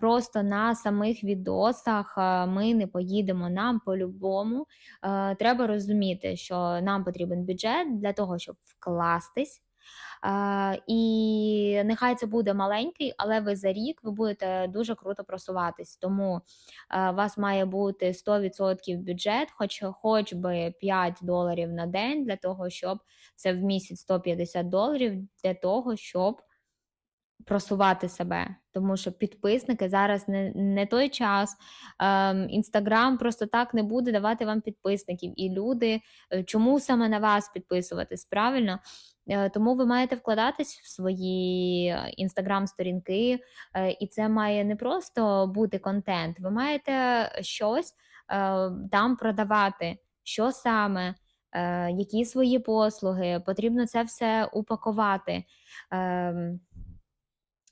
просто на самих відосах, е, ми не поїдемо. Нам по-любому, е, треба розуміти, що нам потрібен бюджет для того, щоб вкластись. Е, і нехай це буде маленький, але ви за рік ви будете дуже круто просуватись. Тому, у вас має бути 100 % бюджет, хоч хоч би 5 доларів на день для того, щоб це в місяць 150 доларів для того, щоб просувати себе. Тому що підписники зараз не не той час. Ем, "Інстаграм" просто так не буде давати вам підписників. І люди е, чому саме на вас підписуватись, правильно? Е, тому ви маєте вкладатись в свої інстаграм-сторінки, е, і це має не просто бути контент, ви маєте щось, там продавати. Що саме, які свої послуги, потрібно це все упакувати.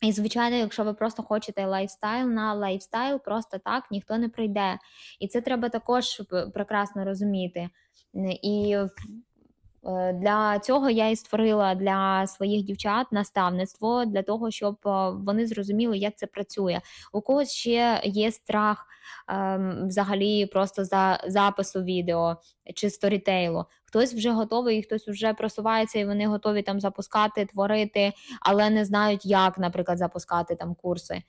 І, звичайно, якщо ви просто хочете лайфстайл на лайфстайл, просто так ніхто не прийде. І це треба також прекрасно розуміти. І для цього я і створила для своїх дівчат наставництво, для того, щоб, е, вони зрозуміли, як це працює. У когось ще є страх, ем, взагалі просто за запису відео чи сторітейлу. Хтось вже готовий, хтось вже просувається, і вони готові там запускати, творити, але не знають, як, наприклад, запускати там курси.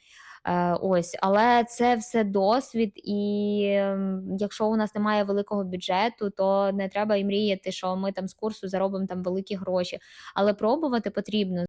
Е, ось, але це все досвід, і, ем, якщо у нас немає великого бюджету, то не треба і мріяти, що ми там з курсу заробимо там великі гроші, але пробувати потрібно.